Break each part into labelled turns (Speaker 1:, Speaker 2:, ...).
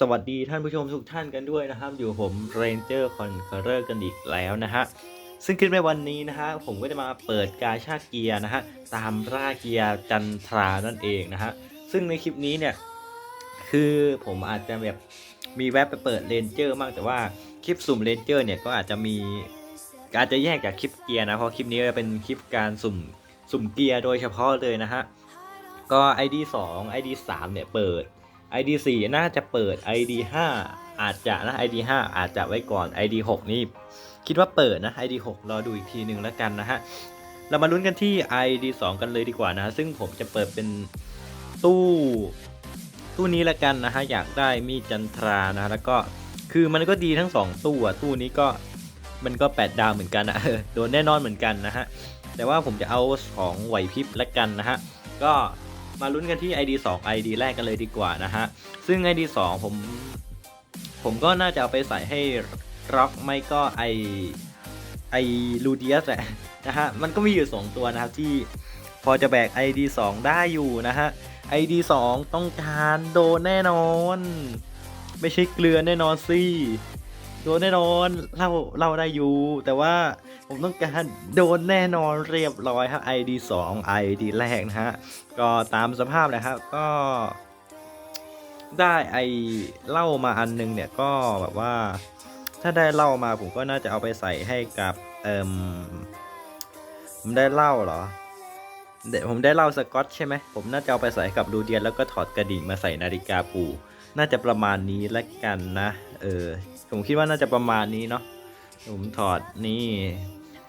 Speaker 1: สวัสดีท่านผู้ชมทุกท่านกันด้วยนะครับ อยู่ผม Ranger Conqueror กันอีกแล้วนะฮะซึ่งคลิปในวันนี้นะฮะผมก็จะมาเปิดกาชาเกียร์นะฮะตามร่าเกียร์จันทรานั่นเองนะฮะซึ่งในคลิปนี้เนี่ยคือผมอาจจะแบบมีแวบไปเปิดเลนเจอร์มากแต่ว่าคลิปสุ่มเลนเจอร์เนี่ยก็อาจจะมีอาจจะแยกจากคลิปเกียร์นะเพราะคลิปนี้จะเป็นคลิปการสุ่มสุ่มเกียร์โดยเฉพาะเลยนะฮะก็ ID 2 ID 3เนี่ยเปิด ID 4 น่าจะเปิด ID 5 อาจจะนะ ID 5 อาจจะไว้ก่อน ID 6 นี่คิดว่าเปิดนะ ID 6 รอดูอีกทีหนึ่งแล้วกันนะฮะ เรามาลุ้นกันที่ ID 2 กันเลยดีกว่านะซึ่งผมจะเปิดเป็นตู้ ตู้นี้ละกันนะฮะ อยากได้มีจันทรานะแล้วก็คือมันก็ดีทั้ง 2 ตู้อะตู้นี้ก็มันก็ 8 ดาวเหมือนกันนะโดนแน่นอนเหมือนกันนะฮะ แต่ว่าผมจะเอาของไหวพริบละกันนะฮะ ก็ มาลุ้นกันที่ ID 2 ID แรกกันเลยดีกว่านะฮะ ซึ่ง ID 2 ผม ผมก็น่าจะเอาไปใส่ให้ร็อกไม่ก็ไอไอลูเดียสแหละนะฮะ มันก็มีอยู่ 2 ตัวนะครับที่พอจะแบก ID 2 ได้อยู่นะฮะ ID 2 ต้องการโดนแน่นอน ไม่ใช่เกลือแน่นอนสิ โดนแน่นอนเล่าเล่าได้อยู่ แต่ว่าผมต้องการโดนแน่นอนเรียบร้อยครับ ID 2 ID แรกนะฮะ ก็ตามสภาพนะครับก็ได้ไอเหล้ามาอันนึงเนี่ยก็แบบว่า ถ้าได้เหล้ามาผมก็น่าจะเอาไปใส่ให้กับเอ่มผมได้เหล้าเหรอเดี๋ยวผมได้เหล้าสกอตใช่ไหมผมน่าจะเอาไปใส่กับรูเดียนแล้วก็ถอดกระดิ่งมาใส่นาฬิกาปู น่าจะประมาณนี้ละกันนะเออผมคิดว่าน่าจะประมาณนี้เนาะผมถอดนี่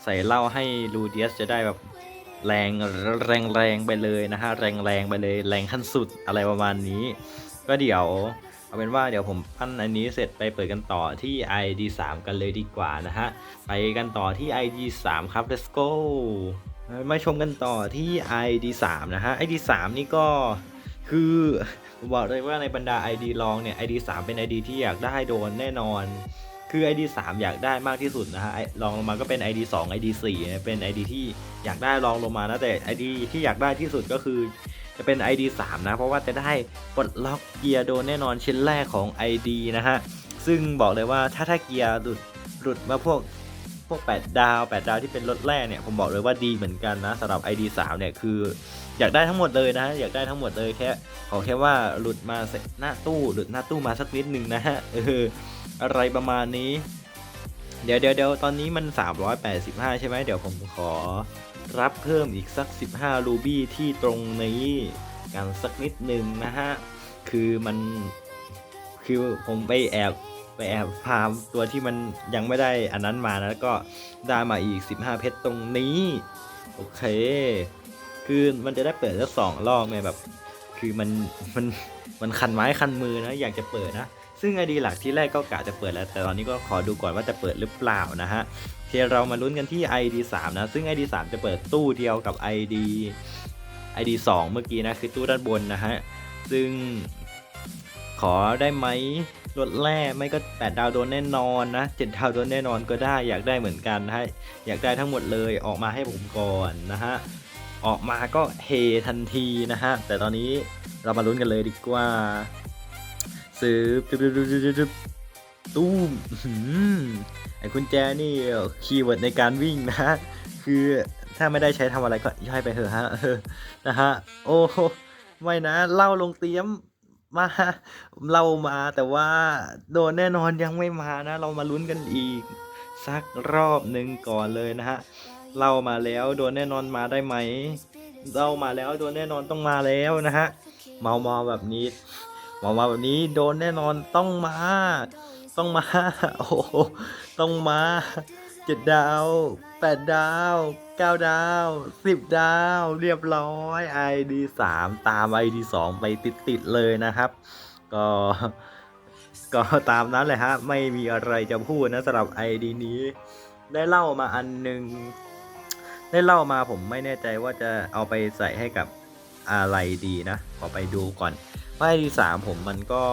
Speaker 1: ใส่เหล้าให้รูเดียสจะได้แบบแรงแรงแรงไปเลยนะฮะแรงแรงไปเลยแรงขั้นสุดอะไรประมาณนี้ ก็เดี๋ยวเอาเป็นว่าเดี๋ยวผมปั้นอันนี้เสร็จไปเปิดกันต่อที่ ID 3กันเลยดีกว่านะฮะไปกันต่อที่ ID 3ครับ let's go มาชมกันต่อที่ ID 3นะฮะ ID 3นี่ก็คือ ผมบอกเลยว่าในบรรดา ID ลองเนี่ย ID 3 เป็น ID ที่อยากได้โดนแน่นอน คือ ID 3 อยากได้มากที่สุดนะฮะไอ้ลองลงมาก็เป็น ID 2 ID 4เนี่เป็น ID ที่อยากได้ลองลงมานะแต่ ID ที่อยากได้ที่สุดก็คือจะเป็น ID 3 นะ เพราะว่าจะได้ปลดล็อกเกียร์โดนแน่นอนชิ้นแรกของ ID นะฮะ ซึ่งบอกเลยว่าถ้าถ้าเกียร์หลุดหลุดมาพวก พวก 8 ดาว 8 ดาวที่เป็นรถแรกเนี่ย ผมบอกเลยว่าดีเหมือนกันนะสำหรับ ID 3 เนี่ยคืออยากได้ทั้งหมดเลยนะ อยากได้ทั้งหมดเลยแค่ขอแค่ว่าหลุดมาหน้าตู้หลุดหน้าตู้มาสักนิดนึงนะฮะเอออะไรประมาณนี้ เดี๋ยวเดี๋ยวเดี๋ยวตอนนี้มัน 385 ใช่ไหมเดี๋ยวผมขอรับเพิ่มอีกสัก 15 รูบี้ที่ตรงนี้กันสักนิดหนึ่งนะฮะคือมันคือผมไปแอบ ไปแอบฟาร์มตัวที่มันยังไม่ได้อันนั้นมานะแล้วก็ได้มาอีก 15 เพชรตรงนี้ โอเค คือมันจะได้เปิดสักสองรอบไงแบบ คือมันมันมันคันไม้คันมือนะอยากจะเปิดนะ ซึ่งไอดีหลักที่แรกก็กะจะเปิดแล้ว แต่ตอนนี้ก็ขอดูก่อนว่าจะเปิดหรือเปล่านะฮะเคเรามาลุ้นกันที่ ID 3นะ ซึ่ง ID 3จะเปิดตู้เดียวกับ ID ID 2 เมื่อกี้นะคือตู้ด้านบนนะฮะ ซึ่งขอได้ไหม ลดแร่ไม่ก็ 8 ดาวโดนแน่นอนนะ7ดาวโดนแน่นอนก็ได้อยากได้เหมือนกันนะฮะอยากได้ทั้งหมดเลยออกมาให้ผมก่อนนะฮะออกมาก็เฮทันทีนะฮะแต่ตอนนี้เรามาลุ้นกันเลยดีกว่า ซื้อตู้มไอ้กุญแจนี่คีย์เวิร์ดในการวิ่งนะ คือถ้าไม่ได้ใช้ทำอะไรก็ย่อยไปเถอะฮะนะฮะโอ้ไม่นะเล่าลงเตรียม มาเล่ามาแต่ว่าโดนแน่นอนยังไม่มานะ เรามาลุ้นกันอีก สักรอบหนึ่งก่อนเลยนะฮะเล่ามาแล้วโดนแน่นอนมาได้ไหมเล่ามาแล้วโดนแน่นอนต้องมาแล้วนะฮะ เมาเมาแบบนี้ เมามาแบบนี้โดนแน่นอนต้องมา ต้องมา โอ้ต้องมา เจ็ดดาวแปดดาวเก้าดาวสิบดาว เรียบร้อย ID สามตาม ID สองไปติดๆเลยนะครับ ก็ก็ตามนั้นเลยฮะ ไม่มีอะไรจะพูดนะสำหรับ ID นี้ ได้เล่ามาอันหนึ่งได้เล่ามาผมไม่แน่ใจว่าจะเอาไปใส่ให้กับอะไรดีนะ ขอไปดูก่อนว่า ID สามผมมันก็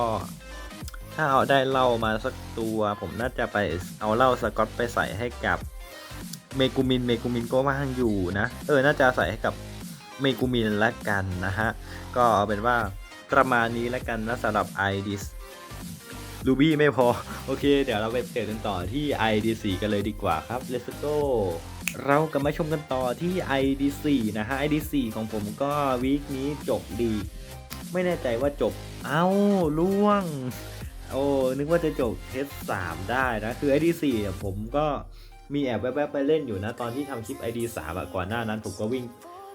Speaker 1: ถ้าเอาได้เหล้ามาสักตัวผมน่าจะไปเอาเหล้าสกอตไปใส่ให้กับเมกูมินเมกูมินก็ว่างอยู่นะเออน่าจะใส่ให้กับเมกูมินละกันนะฮะก็เอาเป็นว่าประมาณนี้ละกันนะสำหรับ ID รูบี้ไม่พอ โอเค เดี๋ยวเราไปเปิดกันต่อที่ ID4 กันเลยดีกว่าครับ Let's go เรากลับมาชมกันต่อที่ ID4 นะฮะ ID4 ของผมก็วีคนี้จบดี ไม่แน่ใจว่าจบ เอ้าล่วง โอ้นึกว่าจะจบเทสสามได้นะ คือ ID4 อ่ผมก็มีแอบแวบๆไปเล่นอยู่นะ ตอนที่ทำคลิป ID3 อะก่อนหน้านั้นผมก็วิ่ง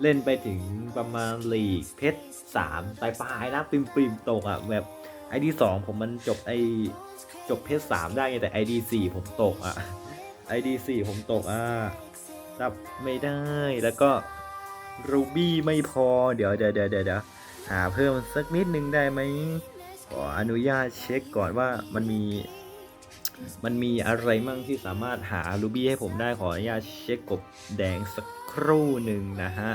Speaker 1: เล่นไปถึงประมาณลีกเพชรสามปลายๆนะปริมปริมตกอะแบบ ID2 ผมมันจบไอจบเพชรสามได้ไงแต่ ID4 ผมตกอะ ID4 ผมตกอะรับไม่ได้แล้วก็ Ruby ไม่พอเดี๋ยวเดี๋ยวเดี๋ยวเดี๋ยวหาเพิ่มสักนิดนึงได้ไหม ขออนุญาตเช็คก่อนว่ามันมี มันมีอะไรมั่งที่สามารถหา Ruby ให้ผมได้ขออนุญาตเช็คกบแดงสักครู่หนึ่งนะฮะ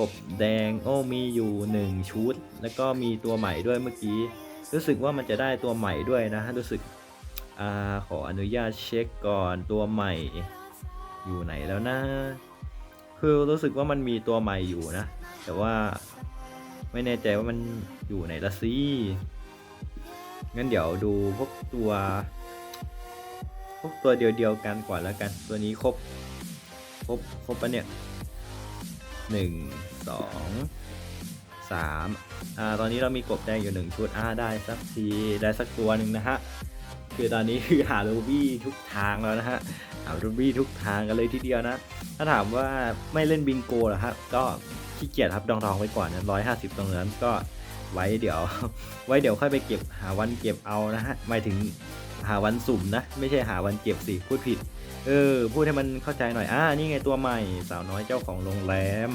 Speaker 1: กบแดงโอ้มีอยู่1ชุด แล้วก็มีตัวใหม่ด้วยเมื่อกี้ รู้สึกว่ามันจะได้ตัวใหม่ด้วยนะฮะรู้สึกอ่าขออนุญาตเช็คก่อนตัวใหม่ อยู่ไหนแล้วนะ คือรู้สึกว่ามันมีตัวใหม่อยู่นะ แต่ว่าไม่แน่ใจว่ามันอยู่ไหนละสิ งั้นเดี๋ยวดูพวกตัว พวกตัวเดียวๆกันก่อนแล้วกัน ตัวนี้ครบ ครบ ครบปะเนี่ยหนึ่งสองสามอ่า ตอนนี้เรามีกบแดงอยู่หนึ่งชุด อ่า ได้สักทีได้สักตัวหนึ่งนะฮะ คือตอนนี้คือหารูบี้ทุกทางแล้วนะฮะ หารูบี้ทุกทางกันเลยทีเดียวนะ ถ้าถามว่าไม่เล่นบิงโกเหรอครับก็ขี้เกียจครับดองๆไว้ก่อนนะร้อยห้าสิบตรงนั้นก็ ไว้เดี๋ยว ไว้เดี๋ยวค่อยไปเก็บหาวันเก็บเอานะฮะหมายถึงหาวันสุ่มนะ ไม่ใช่หาวันเก็บสิพูดผิด เออ พูดให้มันเข้าใจหน่อย อ่า นี่ไงตัวใหม่ สาวน้อยเจ้าของโรงแรม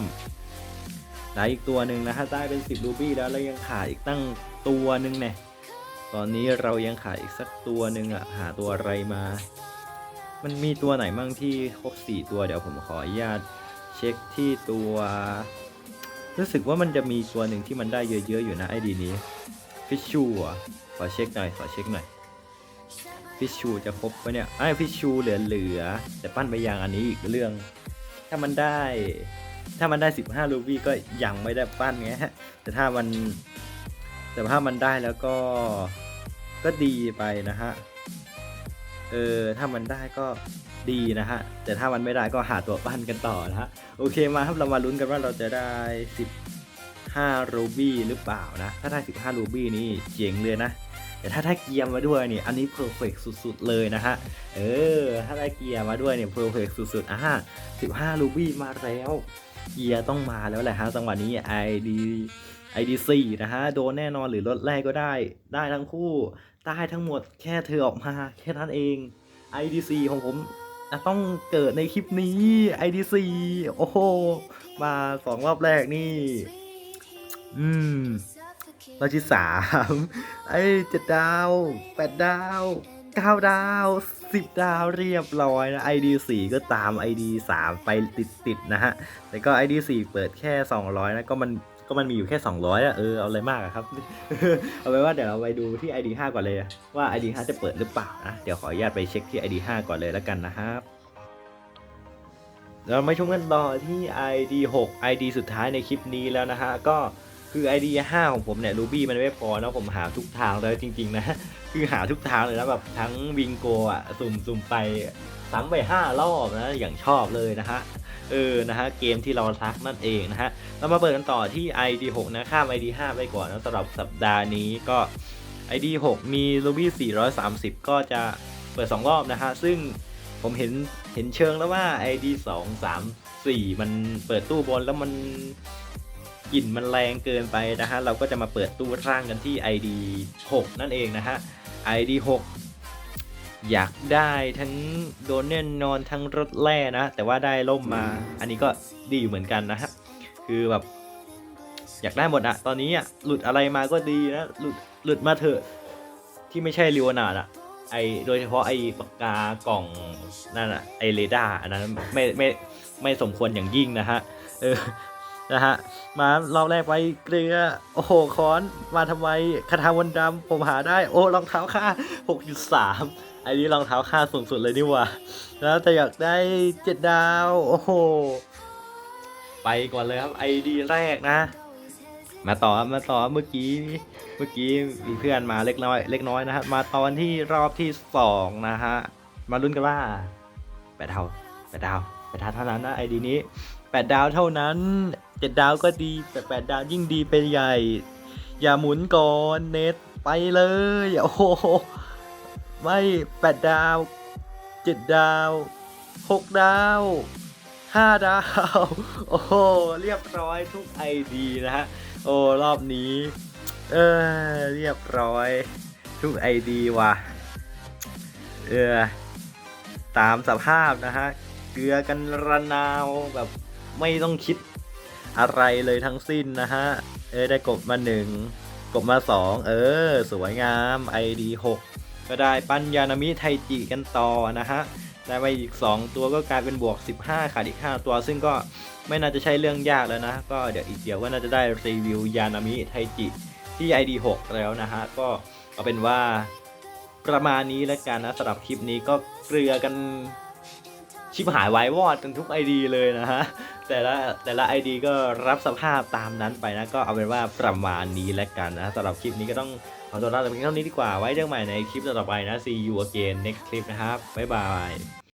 Speaker 1: ได้อีกตัวหนึ่งนะฮะได้เป็น 10รูบี้แล้วแล้วยังขาดอีกตั้งตัวหนึ่งเนี่ยตอนนี้เรายังขาดอีกสักตัวหนึ่งอะหาตัวอะไรมา มันมีตัวไหนมั่งที่ครบ 4 ตัวเดี๋ยวผมขออนุญาตเช็คที่ตัว รู้สึกว่ามันจะมีตัวหนึ่งที่มันได้เยอะๆอยู่นะไอดีนี้ฟิชชูอะขอเช็คหน่อยขอเช็คหน่อยฟิชชูจะครบปะเนี่ยไอฟิชชูเหลือๆแต่ปั้นไปยังอันนี้อีกเรื่อง ถ้ามันได้ ถ้ามันได้ 15รูบี้ก็ยังไม่ได้ปั้นไงฮะแต่ถ้ามันแต่ถ้ามันได้แล้วก็ก็ดีไปนะฮะเออถ้ามันได้ก็ ดีนะฮะ แต่ถ้ามันไม่ได้ก็หาตัวปั้นกันต่อนะฮะ โอเคมาครับเรามาลุ้นกันว่าเราจะได้ 15 รูบี้หรือเปล่านะ ถ้าได้ 15 รูบี้นี่เจ๋งเลยนะ แต่ถ้าได้เกียร์มาด้วยนี่อันนี้เพอร์เฟกสุดๆเลยนะฮะ เออ ถ้าได้เกียร์มาด้วยเนี่ยเพอร์เฟกสุดๆอะ15 รูบี้มาแล้วเกียร์ต้องมาแล้วแหละฮะจังหวะนี้ ID ID4 นะฮะ โดนแน่นอนหรือลดแรกก็ได้ ได้ทั้งคู่ ได้ทั้งหมดแค่เธอออกมา แค่นั้นเอง ID4 ของผม จะต้องเกิดในคลิปนี้ ID4 โอ้โห มาสองรอบแรกนี่ อืมรอบที่สามไอ้เจ็ดดาวแปดดาวเก้าดาวสิบดาวเรียบร้อยนะ ID 4ก็ตาม ID 3 ไปติดๆนะฮะ แต่ก็ ID 4 เปิดแค่ 200 นะก็มัน ก็มันมีอยู่แค่200อะเออเอาอะไรมากอะครับ เอาไว้ว่าเดี๋ยวเราไปดูที่ ID 5ก่อนเลยว่า ID 5จะเปิดหรือเปล่านะเดี๋ยวขออนุญาตไปเช็คที่ ID 5ก่อนเลยแล้วกันนะครับเรามาชมกันต่อที่ ID 6 ID สุดท้ายในคลิปนี้แล้วนะฮะก็ คือ ID 5ของผมเนี่ย Ruby มันไม่พอนะผมหาทุกทางเลยจริง ๆ นะ คือหาทุกทางเลยนะแบบทั้งวิงโกอะสุ่มสุ่มไปซ้ำไป5รอบนะอย่างชอบเลยนะฮะเออนะฮะเกมที่เราทักนั่นเองนะฮะเรามาเปิดกันต่อที่ ID 6นะข้าม ID 5ไปก่อนนะสำหรับสัปดาห์นี้ก็ ID 6 มี Ruby 430 ก็จะเปิด 2 รอบนะฮะซึ่งผมเห็นเห็นเชิงแล้วว่า ID 2 3 4 มันเปิดตู้บนแล้วมัน กลิ่นมันแรงเกินไปนะฮะเราก็จะมาเปิดตู้ร่างกันที่ ID 6 นั่นเองนะฮะ ID 6 อยากได้ทั้งโดนแน่นอนทั้งรถแร่นะ แต่ว่าได้ล่มมา อันนี้ก็ดีอยู่เหมือนกันนะฮะ คือแบบ อยากได้หมดอะตอนนี้อะหลุดอะไรมาก็ดีนะ หลุดหลุดมาเถอะที่ไม่ใช่ลิวนาดอะไอโดยเฉพาะไอปากกากล่องนั่นอะไอเรดาร์อันนั้นไม่ไม่ไม่สมควรอย่างยิ่งนะฮะเออ นะฮะมารอบแรกไว้เกลือโอ้โหค้อนมาทำไมคาถาวันดำผมหาได้โอ้รองเท้าค่า6.3อันนี้รองเท้าค่าสูงสุดเลยนี่ว่าแล้วแต่อยากได้เจ็ดดาวโอ้โหไปก่อนเลยครับไอดีแรกนะ มาต่อมาต่อเมื่อกี้เมื่อกี้มีเพื่อนมาเล็กน้อยเล็กน้อยนะครับมาตอนที่รอบที่สองนะฮะมาลุ้นกันว่าแปดดาวแปดดาวแปดดาวเท่านั้นนะไอดีนี้แปดดาวเท่านั้น เจ็ดดาวก็ดีแต่แปดดาวยิ่งดีไปใหญ่ อย่าหมุนก่อนเน็ตไปเลยโอ้โหไม่แปดดาวเจ็ดดาวหกดาวห้าดาว โอ้โหเรียบร้อยทุกไอดีนะฮะโอ้รอบนี้ เออเรียบร้อย ทุกไอดีว่ะเออตามสภาพนะฮะเกลือกันระนาวแบบไม่ต้องคิด อะไรเลยทั้งสิ้นนะฮะ เออได้กบมาหนึ่งกบมาสองเออ สวยงาม ID 6ก็ได้ปัญญานามิไทจิกันต่อนะฮะ ได้มาอีก 2 ตัวก็กลายเป็นบวก 15ขาดอีก 5 ตัว ซึ่งก็ไม่น่าจะใช่เรื่องยากแล้วนะ ก็เดี๋ยวอีกเดี๋ยวก็น่าจะได้รีวิวยานามิไทจิที่ ID 6 แล้วนะฮะ ก็เอาเป็นว่าประมาณนี้แล้วกันนะสำหรับคลิปนี้ก็เกลือกัน ชิบหายวายวอดกันทุก ID เลยนะฮะ แต่ละแต่ละ ID ก็รับสภาพตามนั้นไปนะ ก็เอาเป็นว่าประมาณนี้แล้วกันนะสำหรับคลิปนี้ก็ต้องขอตัวลาไปเพียงเท่านี้ดีกว่าไว้เจอกันใหม่ในคลิปต่อไปนะ see you again next clip นะครับบ๊ายบาย